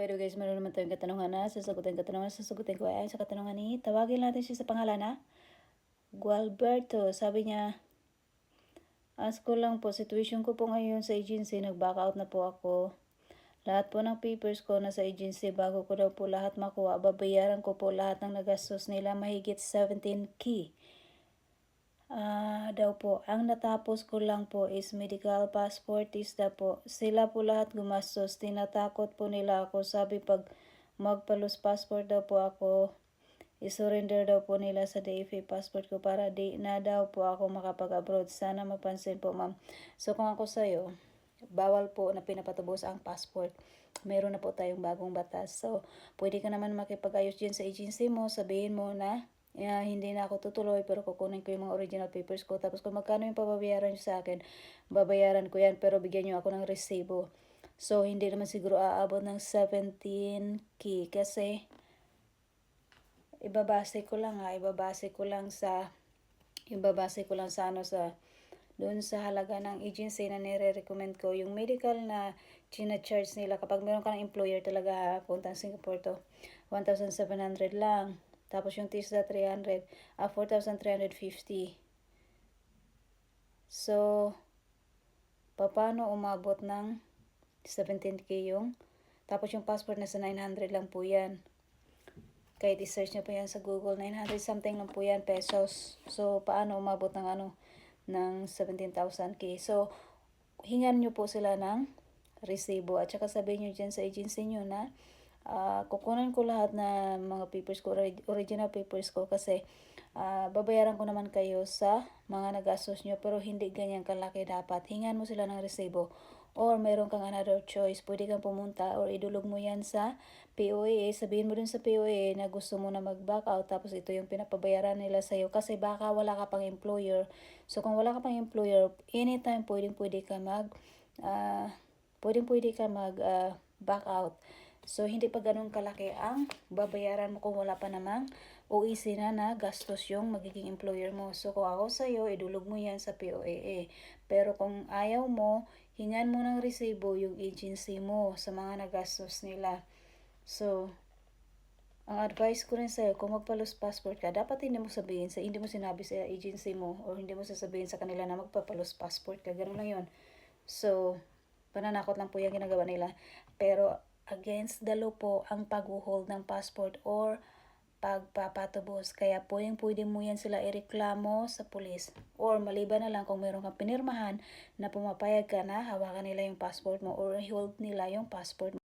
Way guys, meron naman tayong katanungan na. Sasagutin katanungan. Sasagutin ko ay sa katanungan ni. Tawagin natin siya sa pangalan na. Gualberto. Sabi niya, ask ko lang po, situation ko po ngayon sa agency. Nag-back out na po ako. Lahat po ng papers ko nasa agency. Bago ko daw po lahat makuha, babayaran ko po lahat ng nagastos nila. Mahigit 17k. Ah, daw po. Ang natapos ko lang po is medical passportista po. Sila po lahat gumastos. Tinatakot po nila ako. Sabi pag magpalos passport daw po ako, isurrender daw po nila sa DFA passport ko para di na daw po ako makapag-abroad. Sana mapansin po ma'am. So kung ako sa'yo, bawal po na pinapatubos ang passport. Meron na po tayong bagong batas. So, pwede ka naman makipag-ayos dyan sa agency mo. Sabihin mo na Yeah, hindi na ako tutuloy pero kukunin ko yung mga original papers ko. Tapos kung magkano yung pababayaran nyo sa akin, babayaran ko yan pero bigyan nyo ako ng resibo. So, hindi naman siguro aabot ng 17k kasi ibabase ko lang ha, ibabase ko lang sa ibabase ko lang sa ano sa doon sa halaga ng agency na nire-recommend ko, yung medical na china-charge nila kapag meron ka ng employer talaga ha, puntang Singapore to, 1,700 lang. Tapos yung TISDA 300, ah, 4,350. So, paano umabot ng 17k yung, tapos yung passport nasa 900 lang po yan. Kahit i-search nyo po yan sa Google, 900 something lang po yan pesos. So, paano umabot ng ano, ng 17,000k. So, hingan nyo po sila ng resibo at saka sabihin nyo dyan sa agency nyo na uh, kukunan ko lahat na mga papers ko, original papers ko kasi uh, babayaran ko naman kayo sa mga nagastos nyo pero hindi ganyan kalaki dapat. Hingan mo sila ng resibo or meron kang another choice. Pwede kang pumunta or idulog mo yan sa POA. Sabihin mo dun sa POA na gusto mo na mag-back out tapos ito yung pinapabayaran nila sa'yo kasi baka wala ka pang employer. So kung wala ka pang employer, anytime pwedeng pwede ka mag uh, pwedeng pwede ka mag uh, back out. So, hindi pa ganun kalaki ang babayaran mo kung wala pa namang OEC na na gastos yung magiging employer mo. So, kung ako sa'yo, idulog mo yan sa POAA. Pero kung ayaw mo, hingan mo ng resibo yung agency mo sa mga nagastos nila. So, ang advice ko rin sa'yo, kung magpalos passport ka, dapat hindi mo sabihin, sa hindi mo sinabi sa agency mo, o hindi mo sasabihin sa kanila na magpapalos passport ka. Ganun lang yun. So, pananakot lang po yung ginagawa nila. Pero, against the law po ang pag-hold ng passport or pagpapatubos. Kaya pwedeng pwede mo yan sila ireklamo sa pulis. Or maliban na lang kung meron kang pinirmahan na pumapayag ka na hawakan nila yung passport mo or hold nila yung passport mo.